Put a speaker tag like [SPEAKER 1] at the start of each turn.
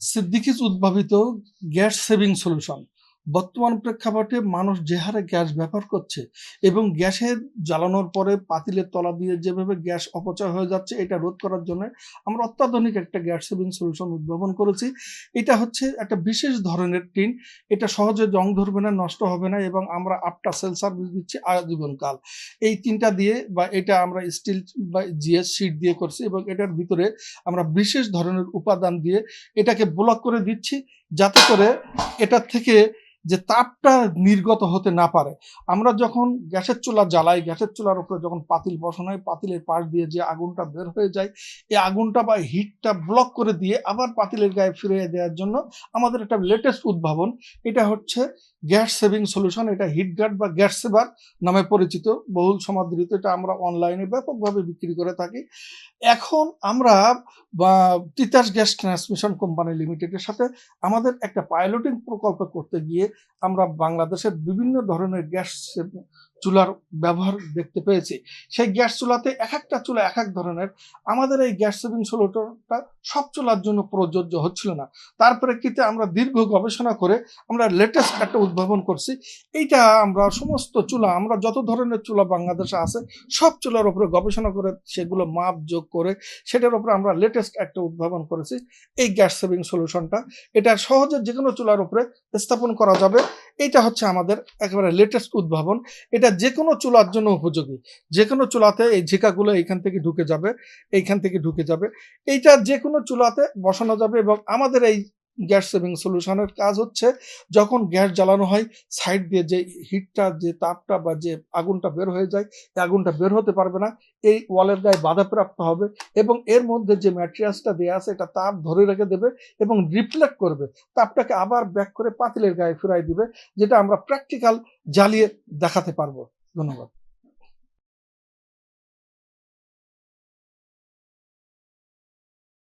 [SPEAKER 1] সিদ্দিকিজ উদ্ভাবিত gas saving solution. বর্তমান প্রেক্ষাপটে মানুষ যে হারে গ্যাস ব্যবহার করছে এবং গ্যাসের জ্বালানোর পরে পাতিলের তলা দিয়ে যেভাবে গ্যাস অপচয় হয়ে যাচ্ছে, এটা রোধ করার জন্য আমরা অত্যাধুনিক একটা গ্যাস সেভিং সলিউশন উদ্ভাবন করেছি। এটা হচ্ছে একটা বিশেষ ধরনের টিন, এটা সহজে জং ধরবে না, নষ্ট হবে না এবং আমরা আফটার সেল সার্ভিস দিচ্ছি আজীবনকাল এই তিনটা দিয়ে বা এটা আমরা স্টিল বা জিএস শিট দিয়ে করছি এবং এটার ভিতরে আমরা বিশেষ ধরনের উপাদান দিয়ে এটাকে ব্লক করে দিচ্ছি যাতে করে এটার থেকে যে তাপটা নির্গত হতে না পারে। আমরা যখন গ্যাসের চুলা জ্বালাই, গ্যাসের চুলার উপরে যখন পাতিল বসানো হয়, পাতিলের পাশ দিয়ে যে আগুনটা বের হয়ে যায়, এই আগুনটা বা হিটটা ব্লক করে দিয়ে আবার পাতিলের গায়ে ফিরিয়ে দেওয়ার জন্য আমাদের একটা লেটেস্ট উদ্ভাবন, এটা হচ্ছে গ্যাস সেভিং সলিউশন। এটা হিট গার্ড বা গ্যাস সেভার নামে পরিচিত, বহুল সমাদৃত। এটা আমরা অনলাইনে ব্যাপকভাবে বিক্রি করে থাকি। এখন আমরা বা তিতাস গ্যাস ট্রান্সমিশন কোম্পানি লিমিটেডের সাথে আমাদের একটা পাইলটিং প্রকল্প করতে গিয়ে আমরা বাংলাদেশের বিভিন্ন ধরনের গ্যাস চুলার ব্যবহার দেখতে পেয়েছি। সেই গ্যাস চুলাতে এক একটা চুলা এক এক ধরনের। আমাদের এই গ্যাস সেভিং সলিউশনটা সব চুলার জন্য প্রযোজ্য হচ্ছিল না। তার প্রেক্ষিতে আমরা দীর্ঘ গবেষণা করে আমরা লেটেস্ট একটা উদ্ভাবন করছি। এইটা আমরা সমস্ত চুলা, আমরা যত ধরনের চুলা বাংলাদেশে আছে, সব চুলার উপরে গবেষণা করে সেগুলো মাপ যোগ করে সেটার উপরে আমরা লেটেস্ট একটা উদ্ভাবন করেছি। এই গ্যাস সেভিং সলিউশনটা এটা সহজে যে কোনো চুলার উপরে স্থাপন করা যাবে। এইটা হচ্ছে আমাদের একেবারে লেটেস্ট উদ্ভাবন। এটা যে কোনো চুলার জন্য উপযোগী। যে কোনো চুলাতে এই ঝিকাগুলো এইখান থেকে ঢুকে যাবে, এইখান থেকে ঢুকে যাবে। এইটা যে কোনো চুলাতে বসানো যাবে এবং আমাদের এই গ্যাস সেভিং সলিউশনের কাজ হচ্ছে যখন গ্যাস জ্বালানো হয়, সাইড দিয়ে যে হিটটা, যে তাপটা বা যে আগুনটা বের হয়ে যায় আগুনটা বের হতে পারবে না। এই ওয়ালের গায়ে বাধাপ্রাপ্ত হবে এবং এর মধ্যে যে ম্যাটেরিয়ালসটা দেওয়া আছে, এটা তাপ ধরে রেখে দেবে এবং রিফ্লেক্ট করবে। তাপটাকে আবার ব্যাক করে পাতিলের গায়ে ফিরাই দিবে, যেটা আমরা প্র্যাকটিক্যাল জ্বালিয়ে দেখাতে পারব। ধন্যবাদ।